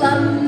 Love.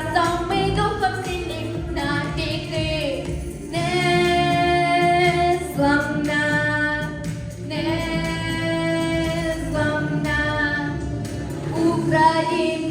разом ми духом сильні навіки не зламна, не зламна Україна.